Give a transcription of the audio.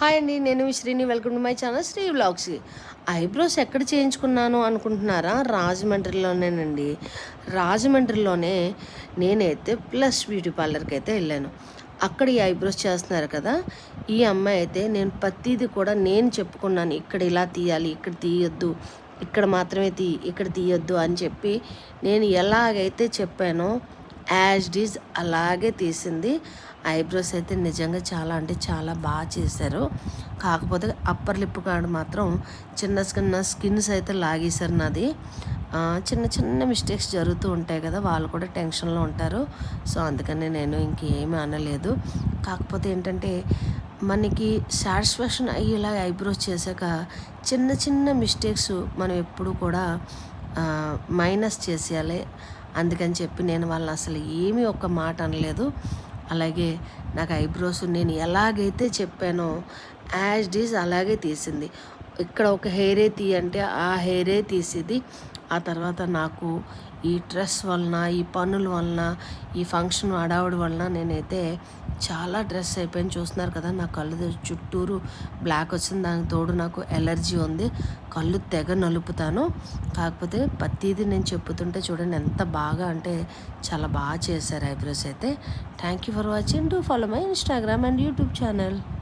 Hi అండి నేను మీ Srini welcome to my channel Sri vlogs eyebrows ఎక్కడ చేయించుకున్నాను అనుకుంటున్నారా? రాజమండ్రిలోనేనండి. రాజమండ్రిలోనే నేనైతే ప్లస్ బ్యూటీ పార్లర్కి అయితే వెళ్ళాను. అక్కడ ఈ ఐబ్రోస్ చేస్తున్నారు కదా ఈ అమ్మాయి అయితే నేను ప్రతిదీ కూడా నేను చెప్పుకున్నాను. ఇక్కడ ఇలా తీయాలి ఇక్కడ తీయొద్దు ఇక్కడ మాత్రమే తీ ఇక్కడ తీయొద్దు అని చెప్పి నేను ఎలాగైతే చెప్పానో యాజ్ డీజ్ అలాగే తీసింది. ఐబ్రోస్ అయితే నిజంగా చాలా అంటే చాలా బాగా చేశారు. కాకపోతే అప్పర్ లిప్ కాడ మాత్రం చిన్న చిన్న స్కిన్స్ అయితే లాగేశారు నాది. చిన్న చిన్న మిస్టేక్స్ జరుగుతూ ఉంటాయి కదా వాళ్ళు కూడా టెన్షన్లో ఉంటారు. సో అందుకని నేను ఇంకేమీ అనలేదు. కాకపోతే ఏంటంటే మనకి సాటిస్ఫాక్షన్ అయ్యేలా ఐబ్రోస్ చేశాక చిన్న చిన్న మిస్టేక్స్ మనం ఎప్పుడు కూడా మైనస్ చేసేయాలి. అందుకని చెప్పి నేను వాళ్ళని అసలు ఏమీ ఒక్క మాట అనలేదు. అలాగే నాకు ఐబ్రోస్ నేను ఎలాగైతే చెప్పానో యాజ్ డీజ్ అలాగే తీసింది. ఇక్కడ ఒక హెయిరే తీయంటే ఆ హెయిరే తీసేది ఆ తర్వాత నాకు ఈ డ్రెస్ వలన ఈ పనుల వలన ఈ ఫంక్షన్ హడావుడి వలన నేనైతే చాలా డ్రెస్ అయిపోయింది. చూస్తున్నారు కదా నా కళ్ళు చుట్టూరు బ్లాక్ వచ్చింది. దానికి తోడు నాకు ఎలర్జీ ఉంది. కళ్ళు తెగ నలుపుతాను. కాకపోతే ప్రతిదీ నేను చెప్పుతుంటే చూడండి ఎంత బాగా అంటే చాలా బాగా చేశారు ఐబ్రోస్ అయితే. Thank you for watching. To follow my Instagram and YouTube channel.